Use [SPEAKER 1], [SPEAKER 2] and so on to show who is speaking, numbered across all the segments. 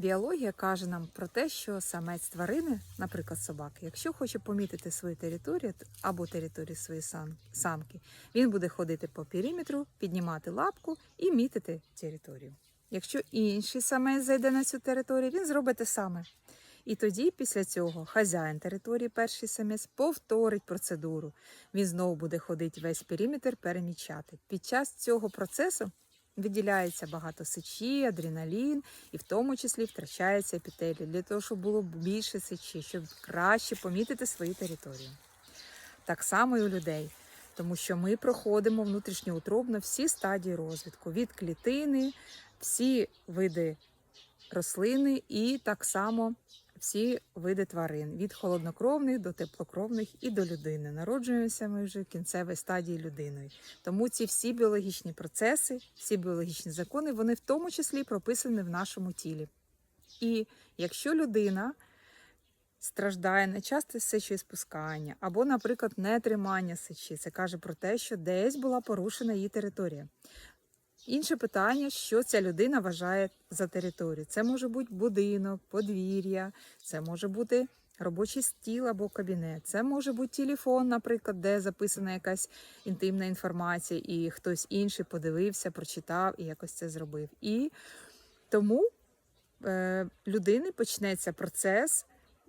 [SPEAKER 1] Біологія каже нам про те, що самець тварини, наприклад, собаки, якщо хоче помітити свою територію або територію своєї самки, він буде ходити по периметру, піднімати лапку і мітити територію. Якщо інший самець зайде на цю територію, він зробить те саме. І тоді, після цього, хазяїн території, перший самець, повторить процедуру. Він знову буде ходити весь периметр, перемічати. Під час цього процесу виділяється багато сечі, адреналін, і в тому числі втрачається епітелій для того, щоб було більше сечі, щоб краще помітити свою територію. Так само і у людей, тому що ми проходимо внутрішньоутробно всі стадії розвитку. Від клітини, всі види рослини і так само всі види тварин від холоднокровних до теплокровних і до людини. Народжуємося ми вже в кінцевій стадії людиною. Тому ці всі біологічні процеси, всі біологічні закони, вони в тому числі прописані в нашому тілі. І якщо людина страждає нечасте сечоіспускання або, наприклад, нетримання сечі, це каже про те, що десь була порушена її територія. Інше питання, що ця людина вважає за територію. Це може бути будинок, подвір'я, це може бути робочий стіл або кабінет, це може бути телефон, наприклад, де записана якась інтимна інформація, і хтось інший подивився, прочитав і якось це зробив. І тому е, людини почнеться процес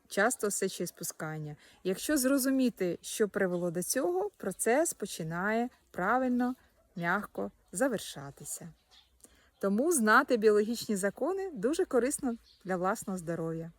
[SPEAKER 1] часто сечеспускання. Якщо зрозуміти, що привело до цього, процес починає правильно, м'яко завершатися. Тому знати біологічні закони дуже корисно для власного здоров'я.